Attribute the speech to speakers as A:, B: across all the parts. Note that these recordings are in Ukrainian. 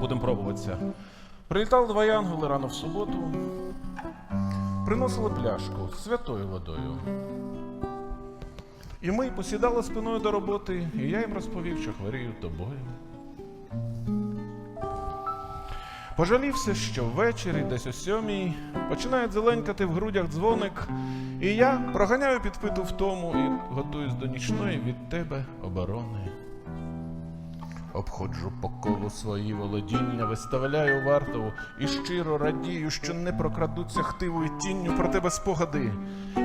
A: Будемо пробуватися. Прилітали два янголи рано в суботу, приносили пляшку з святою водою. І ми посідали спиною до роботи, і я їм розповів, що хворію тобою. Пожалівся, що ввечері, десь о сьомій, починає зеленькати в грудях дзвоник, і я проганяю підпиту втому і готуюсь до нічної від тебе оборони. Обходжу по колу свої володіння, виставляю вартову і щиро радію, що не прокрадуться хтивою тінню про тебе спогади.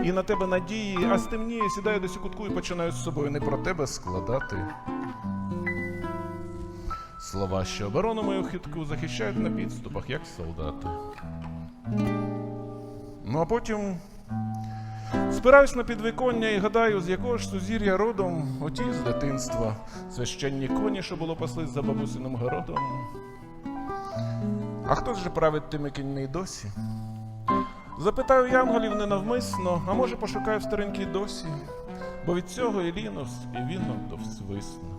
A: І на тебе надії, а стемніє, сідаю десь у кутку і починаю з собою не про тебе складати. Слова, що оборону мою хитку захищають на підступах, як солдати. Ну а потім спираюсь на підвіконня і гадаю, з якого ж сузір'я родом, оті з дитинства, священні коні, що було паслись за бабусиним городом. А хто ж править тими кіньми досі? Запитаю янголів ненавмисно, а може пошукаю в старенькій досі, бо від цього і лінус, і віно то всвисне.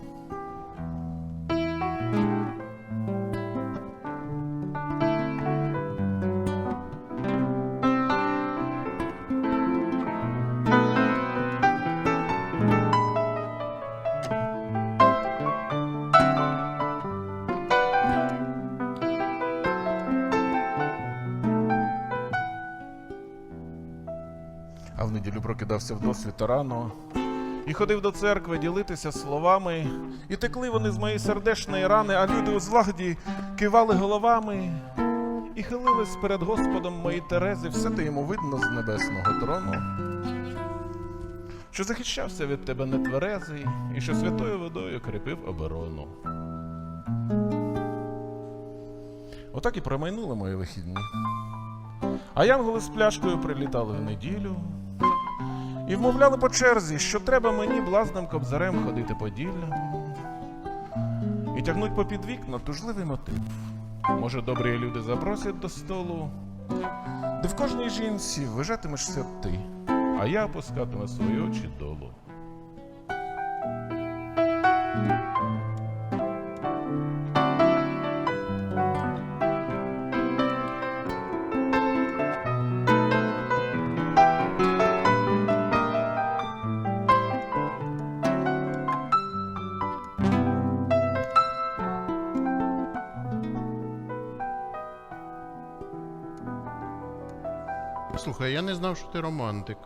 A: А в неділю прокидався в досвіта рано і ходив до церкви ділитися словами, і текли вони з моєї сердечної рани, а люди у злагоді кивали головами і хилились перед Господом мої Терези, все те йому видно з небесного трону. Що захищався від тебе нетверезий, і що святою водою кріпив оборону. Отак і промайнули мої вихідні. А янголи з пляшкою прилітали в неділю і вмовляли по черзі, що треба мені блазним кобзарем ходити по діллям і тягнуть попід вікна тужливий мотив. Може, добрі люди запросять до столу, де в кожній жінці вижатимешся ти, а я опускатиму свої очі долу.
B: Слухай, я не знав, що ти романтик.